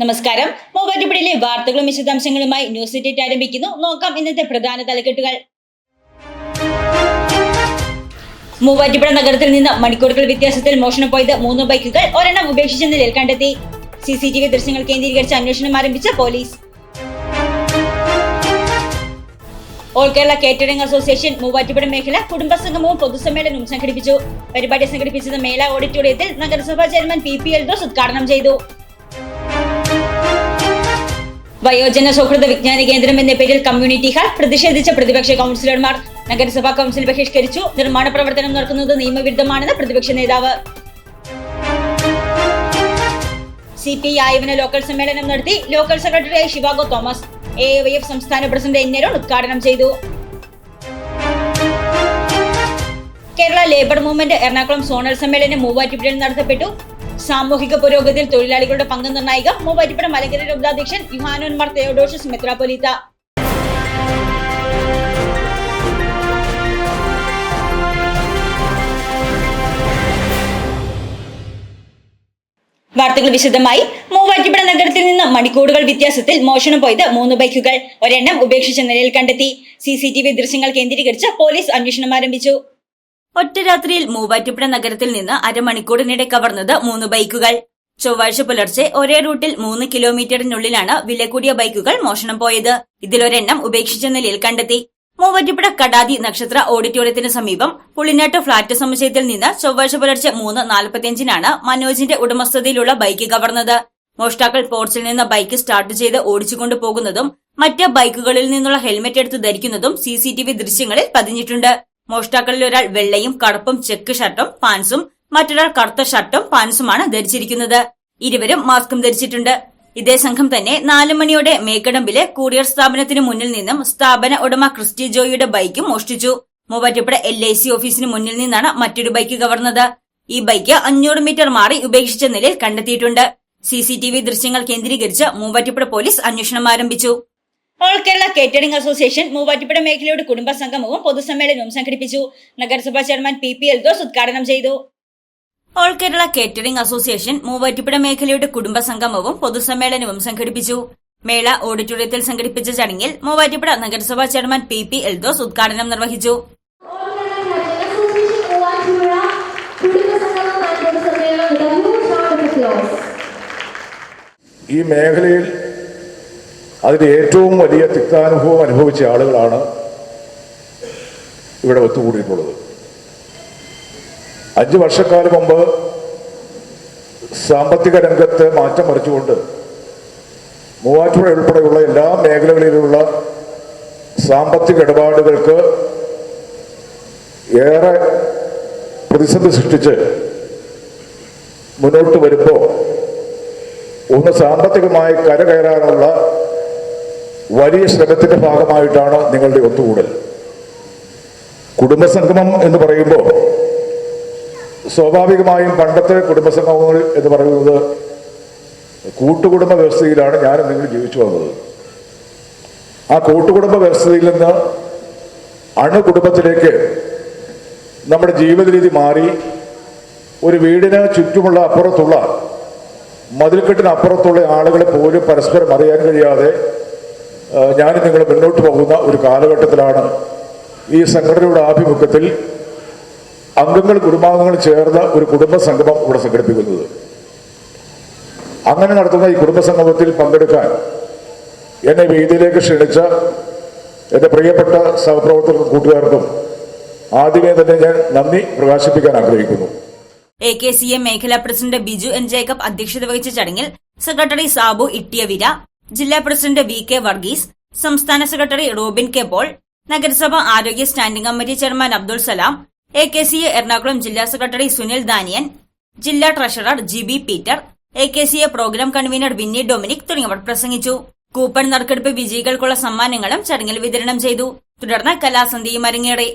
നമസ്കാരം. മൂവാറ്റുപുഴയിലെ വാർത്തകളും വിശദാംശങ്ങളുമായി ന്യൂസ് എറ്റേറ്റ് ആരംഭിക്കുന്നു. നോക്കാം ഇന്നത്തെ പ്രധാന തലക്കെട്ടുകൾ. മൂവാറ്റുപുഴ നഗരത്തിൽ നിന്ന് മണിക്കൂറുകൾ വ്യത്യാസത്തിൽ മോഷണം പോയത് മൂന്ന് ബൈക്കുകൾ ഒരെണ്ണം ഉപേക്ഷിച്ച നിലയിൽ കണ്ടെത്തി. സി സി ടി വി ദൃശ്യങ്ങൾ കേന്ദ്രീകരിച്ച് അന്വേഷണം ആരംഭിച്ച police. All Kerala catering association Muvattupuzha മേഖല കുടുംബസംഗമവും പൊതുസമ്മേളനവും സംഘടിപ്പിച്ചു. പരിപാടി സംഘടിപ്പിച്ചത് മേള ഓഡിറ്റോറിയത്തിൽ നഗരസഭാ ചെയർമാൻ പി പി എൽദോസ് ഉദ്ഘാടനം ചെയ്തു. വയോജന സൗഹൃദ വിജ്ഞാന കേന്ദ്രം എന്ന പേരിൽ കമ്മ്യൂണിറ്റി ഹാൾ പ്രതിഷേധിച്ച പ്രതിപക്ഷ കൗൺസിലർമാർ. നഗരസഭാ കൗൺസിൽ ബഹിഷ്കരിച്ചു. നിർമ്മാണ പ്രവർത്തനം നടക്കുന്നത് നിയമവിരുദ്ധമാണെന്ന് പ്രതിപക്ഷ നേതാവ്. സി പി ഐവിന് ലോക്കൽ സമ്മേളനം നടത്തി. ലോക്കൽ സെക്രട്ടറിയായി ശിവാഗോ തോമസ് എ വൈ എഫ് സംസ്ഥാന പ്രസിഡന്റ് എൻ ഉദ്ഘാടനം ചെയ്തു. Kerala labour movement Ernakulam zonal സമ്മേളനം മൂവാറ്റുപുഴയിൽ നടത്തപ്പെട്ടു. സാമൂഹിക പുരോഗതിയിൽ തൊഴിലാളികളുടെ പങ്ക് നിർണായകം. മൂവാറ്റുപുഴ മലങ്കര രൂപതാധ്യക്ഷൻ യുഹാനോൻമാർ തെയോഡോഷസ് മെത്രാപൊലീത്ത വാർത്തകൾ വിശദമായി. മൂവാറ്റുപുഴ നഗരത്തിൽ നിന്ന് മണിക്കൂറുകൾ വ്യത്യാസത്തിൽ മോഷണം പോയത് മൂന്ന് ബൈക്കുകൾ. ഒരെണ്ണം ഉപേക്ഷിച്ച നിലയിൽ കണ്ടെത്തി. സി ദൃശ്യങ്ങൾ കേന്ദ്രീകരിച്ച് പോലീസ് അന്വേഷണം ആരംഭിച്ചു. ഒറ്റ രാത്രിയിൽ മൂവാറ്റുപുഴ നഗരത്തിൽ നിന്ന് അരമണിക്കൂറിനിടെ കവർന്നത് മൂന്ന് ബൈക്കുകൾ. ചൊവ്വാഴ്ച പുലർച്ചെ ഒരേ റൂട്ടിൽ മൂന്ന് കിലോമീറ്ററിനുള്ളിലാണ് വില കൂടിയ ബൈക്കുകൾ മോഷണം പോയത്. ഇതിലൊരെണ്ണം ഉപേക്ഷിച്ച നിലയിൽ കണ്ടെത്തി. മൂവാറ്റുപുഴ കടാതി നക്ഷത്ര ഓഡിറ്റോറിയത്തിന് സമീപം പുളിനാട്ട് ഫ്ളാറ്റ് സമുച്ചയത്തിൽ നിന്ന് ചൊവ്വാഴ്ച പുലർച്ചെ മൂന്ന് നാൽപ്പത്തിയഞ്ചിനാണ് മനോജിന്റെ ഉടമസ്ഥതയിലുള്ള ബൈക്ക് കവർന്നത്. മോഷ്ടാക്കൾ പോർച്ചിൽ നിന്ന് ബൈക്ക് സ്റ്റാർട്ട് ചെയ്ത് ഓടിച്ചുകൊണ്ടു പോകുന്നതും മറ്റ് ബൈക്കുകളിൽ നിന്നുള്ള ഹെൽമെറ്റ് എടുത്ത് ധരിക്കുന്നതും സി സി ടി വി ദൃശ്യങ്ങളിൽ പതിഞ്ഞിട്ടുണ്ട്. മോഷ്ടാക്കളിൽ ഒരാൾ വെള്ളയും കറുപ്പും ചെക്ക് ഷർട്ടും പാൻസും മറ്റൊരാൾ കറുത്ത ഷർട്ടും പാൻസുമാണ് ധരിച്ചിരിക്കുന്നത്. ഇരുവരും മാസ്കും ധരിച്ചിട്ടുണ്ട്. ഇതേ സംഘം തന്നെ നാലു മണിയോടെ മേക്കടമ്പിലെ കൂറിയർ സ്ഥാപനത്തിന് മുന്നിൽ നിന്നും സ്ഥാപന ഉടമ ക്രിസ്റ്റി ജോയിയുടെ ബൈക്കും മോഷ്ടിച്ചു. മൂവാറ്റുപുഴ എൽ ഐ സി ഓഫീസിന് മുന്നിൽ നിന്നാണ് മറ്റൊരു ബൈക്ക് കവർന്നത്. ഈ ബൈക്ക് അഞ്ഞൂറ് മീറ്റർ മാറി ഉപേക്ഷിച്ച നിലയിൽ കണ്ടെത്തിയിട്ടുണ്ട്. സി സി ടി വി ദൃശ്യങ്ങൾ കേന്ദ്രീകരിച്ച് മൂവാറ്റുപുഴ പോലീസ് അന്വേഷണം ആരംഭിച്ചു. All Kerala catering association Muvattupuzha മേഖലയുടെ കുടുംബ സംഗമവും പൊതുസമ്മേളനവും സംഘടിപ്പിച്ചു. നഗരസഭാ ചെയർമാൻ പി പി എൽദോസ് ഉദ്ഘാടനം ചെയ്തു. All Kerala catering association Muvattupuzha മേഖലയുടെ കുടുംബ സംഗമവും പൊതുസമ്മേളനവും സംഘടിപ്പിച്ചു. മേള ഓഡിറ്റോറിയത്തിൽ സംഘടിപ്പിച്ച ചടങ്ങിൽ മൂവാറ്റുപുഴ നഗരസഭാ ചെയർമാൻ പി പി എൽദോസ് ഉദ്ഘാടനം നിർവഹിച്ചു. ഈ മേഖലയിൽ അതിന്റെ ഏറ്റവും വലിയ തിക്താനുഭവം അനുഭവിച്ച ആളുകളാണ് ഇവിടെ ഒത്തുകൂടിയിട്ടുള്ളത്. അഞ്ച് വർഷക്കാലം മുമ്പ് സാമ്പത്തിക രംഗത്ത് മാറ്റം മറിച്ചുകൊണ്ട് മൂവാറ്റുപുഴ ഉൾപ്പെടെയുള്ള എല്ലാ മേഖലകളിലുള്ള സാമ്പത്തിക ഇടപാടുകൾക്ക് ഏറെ പ്രതിസന്ധി സൃഷ്ടിച്ച് മുന്നോട്ട് വരുമ്പോൾ ഒന്ന് സാമ്പത്തികമായി കരകയറാനുള്ള വലിയ ശ്രമത്തിന്റെ ഭാഗമായിട്ടാണ് നിങ്ങളുടെ ഒത്തുകൂടൽ? കുടുംബസംഗമം എന്ന് പറയുമ്പോൾ സ്വാഭാവികമായും പണ്ടത്തെ കുടുംബസംഗമങ്ങൾ എന്ന് പറയുന്നത് കൂട്ടുകുടുംബ വ്യവസ്ഥയിലാണ് ഞാനും നിങ്ങൾ ജീവിച്ചു വന്നത് ആ കൂട്ടുകുടുംബ വ്യവസ്ഥയിൽ നിന്ന് അണുകുടുംബത്തിലേക്ക് നമ്മുടെ ജീവിത രീതി മാറി ഒരു വീടിന് ചുറ്റുമുള്ള അപ്പുറത്തുള്ള മതിൽക്കെട്ടിനപ്പുറത്തുള്ള ആളുകളെ പോലും പരസ്പരം അറിയാൻ കഴിയാതെ ഞാനും നിങ്ങൾ മുന്നോട്ട് പോകുന്ന ഒരു കാലഘട്ടത്തിലാണ് ഈ സംഘടനയുടെ ആഭിമുഖ്യത്തിൽ അംഗങ്ങൾ കുടുംബാംഗങ്ങൾ ചേർന്ന ഒരു കുടുംബ സംഗമം ഇവിടെ സംഘടിപ്പിക്കുന്നത്. അങ്ങനെ നടത്തുന്ന ഈ കുടുംബ സംഗമത്തിൽ പങ്കെടുക്കാൻ എന്നെ വേദിയിലേക്ക് ക്ഷണിച്ച എന്റെ പ്രിയപ്പെട്ട സഹപ്രവർത്തകർക്കും കൂട്ടുകാർക്കും ആദ്യമേ തന്നെ ഞാൻ നന്ദി പ്രകാശിപ്പിക്കാൻ ആഗ്രഹിക്കുന്നു. എ കെ സി എം മേഖലാ പ്രസിഡന്റ് ബിജു എൻ ജേക്കബ് അധ്യക്ഷത വഹിച്ച ചടങ്ങിൽ സെക്രട്ടറി സാബു ഇട്ടിയവിര ജില്ലാ പ്രസിഡന്റ് വി കെ വർഗീസ് സംസ്ഥാന സെക്രട്ടറി റോബിൻ കെ പോൾ നഗരസഭ ആരോഗ്യ standing committee chairman Abdul Salam A K C A Ernakulam ജില്ലാ സെക്രട്ടറി സുനിൽ ദാനിയൻ ജില്ലാ treasurer G B Peter A K C A programme convener Vinny Dominic തുടങ്ങിയവർ പ്രസംഗിച്ചു. കൂപ്പൺ നറുക്കെടുപ്പ് വിജയികൾക്കുള്ള സമ്മാനങ്ങളും ചടങ്ങിൽ വിതരണം ചെയ്തു. തുടർന്ന് കലാസന്ധിയും അരങ്ങേറി.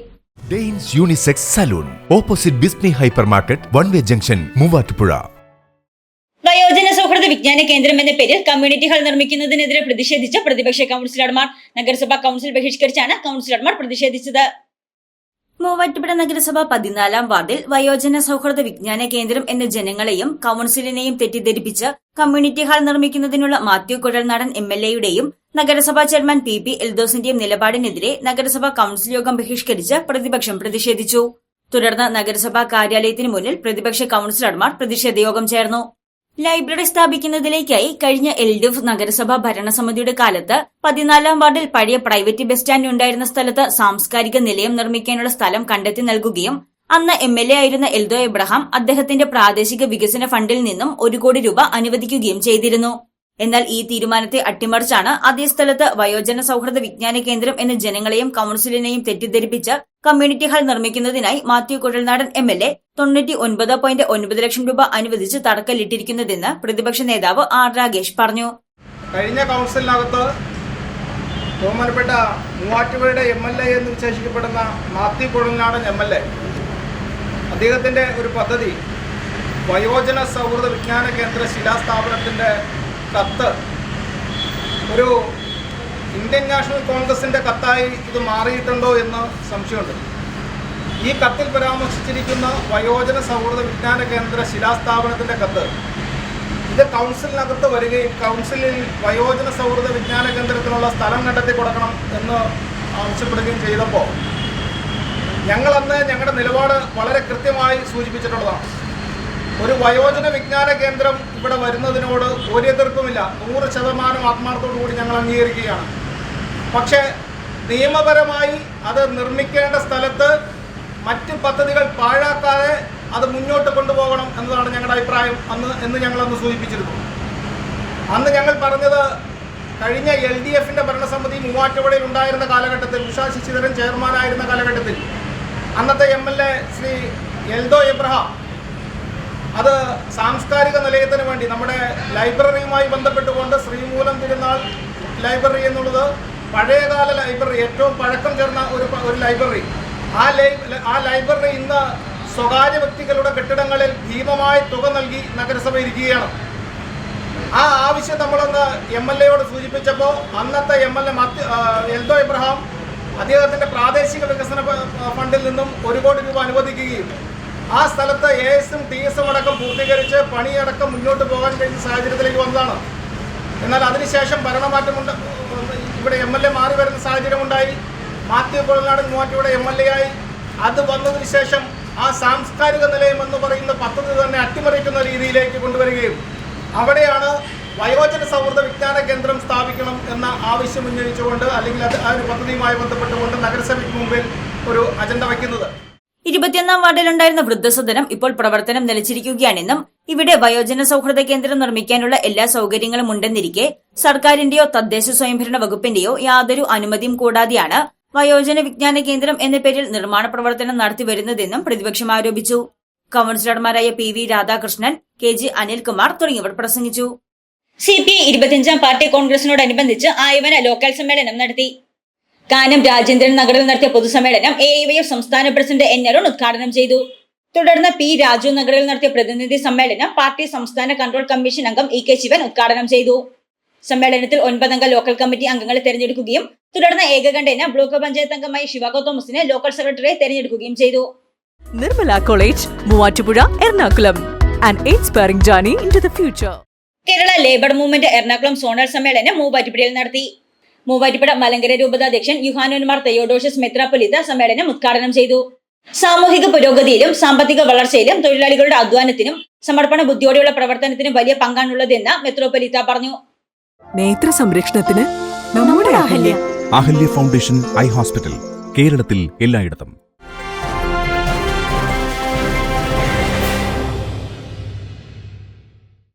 Danes unisex salon opposite ബിസ്നി hyper market one way junction Muvattupuzha. വിജ്ഞാന കേന്ദ്രം എന്ന പേരിൽ കമ്മ്യൂണിറ്റി ഹാൾ നിർമ്മിക്കുന്നതിനെതിരെ പ്രതിഷേധിച്ച പ്രതിപക്ഷ കൗൺസിലർമാർ. നഗരസഭാ കൗൺസിൽ ബഹിഷ്കരിച്ചാണ് കൗൺസിലർമാർ പ്രതിഷേധിച്ചത്. മൂവാറ്റുപുഴ നഗരസഭ പതിനാലാം വാർഡിൽ വയോജന സൌഹൃദ വിജ്ഞാന കേന്ദ്രം എന്ന ജനങ്ങളെയും കൌൺസിലിനെയും തെറ്റിദ്ധരിപ്പിച്ച് കമ്മ്യൂണിറ്റി ഹാൾ നിർമ്മിക്കുന്നതിനുള്ള മാത്യു കുഴൽനാടൻ എം എൽ എയുടെയും നഗരസഭാ ചെയർമാൻ പി പി എൽദോസിന്റെയും നിലപാടിനെതിരെ നഗരസഭാ കൌൺസിൽ യോഗം ബഹിഷ്കരിച്ച് പ്രതിപക്ഷം പ്രതിഷേധിച്ചു. തുടർന്ന് നഗരസഭാ കാര്യാലയത്തിന് മുന്നിൽ പ്രതിപക്ഷ കൌൺസിലർമാർ പ്രതിഷേധയോഗം ചേർന്നു. ലൈബ്രറി സ്ഥാപിക്കുന്നതിലേക്കായി കഴിഞ്ഞ എൽ ഡി എഫ് നഗരസഭാ ഭരണസമിതിയുടെ കാലത്ത് പതിനാലാം വാർഡിൽ പഴയ പ്രൈവറ്റ് ബസ് സ്റ്റാൻഡ് ഉണ്ടായിരുന്ന സ്ഥലത്ത് സാംസ്കാരിക നിലയം നിർമ്മിക്കാനുള്ള സ്ഥലം കണ്ടെത്തി നൽകുകയും അന്ന് എം എൽ എ ആയിരുന്ന എൽദോ എബ്രഹാം അദ്ദേഹത്തിന്റെ പ്രാദേശിക വികസന ഫണ്ടിൽ നിന്നും ഒരു കോടി രൂപ അനുവദിക്കുകയും ചെയ്തിരുന്നു. എന്നാൽ ഈ തീരുമാനത്തെ അട്ടിമറിച്ചാണ് അതേ സ്ഥലത്ത് വയോജന സൌഹൃദ വിജ്ഞാന കേന്ദ്രം എന്ന ജനങ്ങളെയും കൌൺസിലിനെയും തെറ്റിദ്ധരിപ്പിച്ച് community hall നിർമ്മിക്കുന്നതിനായി Mathew Kuzhalnadan M L A തൊണ്ണൂറ്റി ഒൻപത് പോയിന്റ് ഒൻപത് ലക്ഷം രൂപ അനുവദിച്ച് തടക്കലിട്ടിരിക്കുന്നതെന്ന് പ്രതിപക്ഷ നേതാവ് ആർ രാഗേഷ് പറഞ്ഞു. കഴിഞ്ഞ കൗൺസിലിനകത്ത് ബഹുമാനപ്പെട്ട മൂവാറ്റുപുഴയുടെ എം എൽ എ എന്ന് വിശേഷിക്കപ്പെടുന്ന Mathew Kuzhalnadan M L A അദ്ദേഹത്തിന്റെ ഒരു പദ്ധതി വയോജന സൗഹൃദ വിജ്ഞാന കേന്ദ്ര ശിലാസ്ഥാപനത്തിന്റെ കത്ത്. ഒരു ഇന്ത്യൻ നാഷണൽ കോൺഗ്രസിന്റെ കത്തായി ഇത് മാറിയിട്ടുണ്ടോ എന്ന് സംശയമുണ്ട്. ഈ കത്തിൽ പരാമർശിച്ചിരിക്കുന്ന വയോജന സൗഹൃദ വിജ്ഞാന കേന്ദ്ര ശിലാസ്ഥാപനത്തിന്റെ കത്ത്. ഇത് കൗൺസിലിനകത്ത് വരികയും കൗൺസിലിൽ വയോജന സൗഹൃദ വിജ്ഞാന കേന്ദ്രത്തിനുള്ള സ്ഥലം കണ്ടെത്തി കൊടുക്കണം എന്ന് ആവശ്യപ്പെടുകയും ചെയ്തപ്പോൾ ഞങ്ങളന്ന് ഞങ്ങളുടെ നിലപാട് വളരെ കൃത്യമായി സൂചിപ്പിച്ചിട്ടുള്ളതാണ്. ഒരു വയോജന വിജ്ഞാന കേന്ദ്രം ഇവിടെ വരുന്നതിനോട് ഒരു എതിർപ്പുമില്ല. നൂറ് ശതമാനം ആത്മാർത്ഥത്തോടുകൂടി ഞങ്ങൾ അംഗീകരിക്കുകയാണ്. പക്ഷേ നിയമപരമായി അത് നിർമ്മിക്കേണ്ട സ്ഥലത്ത് മറ്റ് പദ്ധതികൾ പാഴാക്കാതെ അത് മുന്നോട്ട് കൊണ്ടുപോകണം എന്നതാണ് ഞങ്ങളുടെ അഭിപ്രായം അന്ന് എന്ന് ഞങ്ങൾ അന്ന് സൂചിപ്പിച്ചിരുന്നു. അന്ന് ഞങ്ങൾ പറഞ്ഞത് കഴിഞ്ഞ എൽ ഡി എഫിന്റെ ഭരണസമിതി മൂവാറ്റുപുഴയിൽ ഉണ്ടായിരുന്ന കാലഘട്ടത്തിൽ ഉഷാ ശശിധരൻ ചെയർമാനായിരുന്ന കാലഘട്ടത്തിൽ. അന്നത്തെ M L A Shri Eldho Abraham അത് സാംസ്കാരിക നിലയത്തിന് വേണ്ടി നമ്മുടെ ലൈബ്രറിയുമായി ബന്ധപ്പെട്ടുകൊണ്ട് ശ്രീമൂലം തിരുനാൾ ലൈബ്രറി എന്നുള്ളത് പഴയകാല ലൈബ്രറി ഏറ്റവും പഴക്കം ചേർന്ന ഒരു ഒരു ലൈബ്രറി. ആ ആ ലൈബ്രറി ഇന്ന് സ്വകാര്യ വ്യക്തികളുടെ കെട്ടിടങ്ങളിൽ ഭീമമായ തുക നൽകി നഗരസഭ ഇരിക്കുകയാണ് ആ ആവശ്യം നമ്മളൊന്ന് എം എൽ എയോട് സൂചിപ്പിച്ചപ്പോൾ അന്നത്തെ M L A Eldho Ibrahim അദ്ദേഹത്തിന്റെ പ്രാദേശിക വികസന ഫണ്ടിൽ നിന്നും ഒരു കോടി രൂപ അനുവദിക്കുകയും ആ സ്ഥലത്ത് എ എസും ടി എസും അടക്കം പൂർത്തീകരിച്ച് പണിയടക്കം മുന്നോട്ട് പോകാൻ കഴിഞ്ഞ സാഹചര്യത്തിലേക്ക് വന്നതാണ്. എന്നാൽ അതിനുശേഷം ഭരണമാറ്റമുണ്ട്. ഇവിടെ എം എൽ എ മാറി വരുന്ന സാഹചര്യമുണ്ടായി. മാത്യു കൊളനാടൻ മൂവാറ്റിയുടെ എം എൽ എ ആയി. അത് വന്നതിന് ശേഷം ആ സാംസ്കാരിക നിലയം എന്ന് പറയുന്ന പദ്ധതി തന്നെ അട്ടിമറിക്കുന്ന രീതിയിലേക്ക് കൊണ്ടുവരികയും അവിടെയാണ് വയോജന സൗഹൃദ വിജ്ഞാന കേന്ദ്രം സ്ഥാപിക്കണം എന്ന ആവശ്യം ഉന്നയിച്ചുകൊണ്ട് അല്ലെങ്കിൽ അത് ആ ഒരു പദ്ധതിയുമായി ബന്ധപ്പെട്ടുകൊണ്ട് നഗരസഭയ്ക്ക് മുമ്പിൽ ഒരു അജണ്ട വയ്ക്കുന്നത്. ഇരുപത്തിയൊന്നാം വാർഡിലുണ്ടായിരുന്ന വൃദ്ധസദനം ഇപ്പോൾ പ്രവർത്തനം നിലച്ചിരിക്കുകയാണെന്നും ഇവിടെ വയോജന സൌഹൃദ കേന്ദ്രം നിർമ്മിക്കാനുള്ള എല്ലാ സൌകര്യങ്ങളും ഉണ്ടെന്നിരിക്കെ സർക്കാരിന്റെയോ തദ്ദേശ സ്വയംഭരണ വകുപ്പിന്റെയോ യാതൊരു അനുമതിയും കൂടാതെയാണ് വയോജന വിജ്ഞാന കേന്ദ്രം എന്ന പേരിൽ നിർമ്മാണ പ്രവർത്തനം നടത്തിവരുന്നതെന്നും പ്രതിപക്ഷം ആരോപിച്ചു. കൌൺസിലർമാരായ P V Radhakrishnan K G Anilkumar തുടങ്ങിയവർ പ്രസംഗിച്ചു. സി പി ഇരുപത്തിയഞ്ചാം പാർട്ടി കോൺഗ്രസിനോടനുബന്ധിച്ച് ആയവന ലോക്കൽ സമ്മേളനം നടത്തി. കാനം രാജേന്ദ്രൻ നഗറിൽ നടത്തിയ പൊതുസമ്മേളനം എ ഐ വൈ എഫ് സംസ്ഥാന പ്രസിഡന്റ് എൻ അരുൺ ഉദ്ഘാടനം ചെയ്തു. തുടർന്ന് പി രാജു നഗറിൽ നടത്തിയ പ്രതിനിധി സമ്മേളനം പാർട്ടി സംസ്ഥാന കൺട്രോൾ കമ്മീഷൻ അംഗം ഇ കെ ശിവൻ ഉദ്ഘാടനം ചെയ്തു. സമ്മേളനത്തിൽ ഒൻപതംഗ ലോക്കൽ കമ്മിറ്റി അംഗങ്ങളെ തെരഞ്ഞെടുക്കുകയും തുടർന്ന് ഏകകണ്ഠേന ബ്ലോക്ക് പഞ്ചായത്ത് അംഗമായി ശിവാഗോ തോമസിനെ ലോക്കൽ സെക്രട്ടറിയെ തെരഞ്ഞെടുക്കുകയും ചെയ്തു. Nirmala college Muvattupuzha Ernakulam. An inspiring in into the future Kerala labour movement Ernakulam zonal സമ്മേളനം മൂവാറ്റുപുഴയിൽ നടത്തി. മൂവാറ്റുപുഴ മലങ്കര രൂപതാധ്യക്ഷൻ യുഹാനോന്മാർ തെയോഡോഷ്യസ് മെത്രാപ്പൊലിത്ത സമ്മേളനം ഉദ്ഘാടനം ചെയ്തു. സാമൂഹിക പുരോഗതിയിലും സാമ്പത്തിക വളർച്ചയിലും തൊഴിലാളികളുടെ അധ്വാനത്തിനും സമർപ്പണ ബുദ്ധിയോടെയുള്ള പ്രവർത്തനത്തിനും വലിയ പങ്കാണുള്ളതെന്ന് മെത്രോപൊലിത്ത പറഞ്ഞു. നേത്ര സംരക്ഷണത്തിന് നമ്മുടെ Ahalya. Ahalya foundation eye hospital കേരളത്തിൽ എല്ലായിടത്തും.